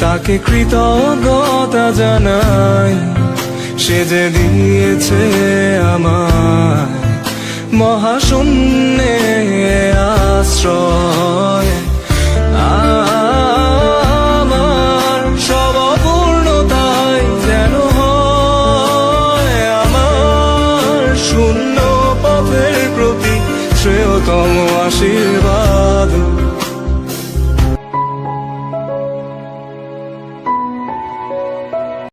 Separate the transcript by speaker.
Speaker 1: তাকে কৃতজ্ঞতা জানাই। সে যে দিয়েছে আমার মহাশূন্যে আশ্রয়। আমার সব যেন আমার শূন্য পথের প্রতি শ্রেয়তম আশীর্বাদ।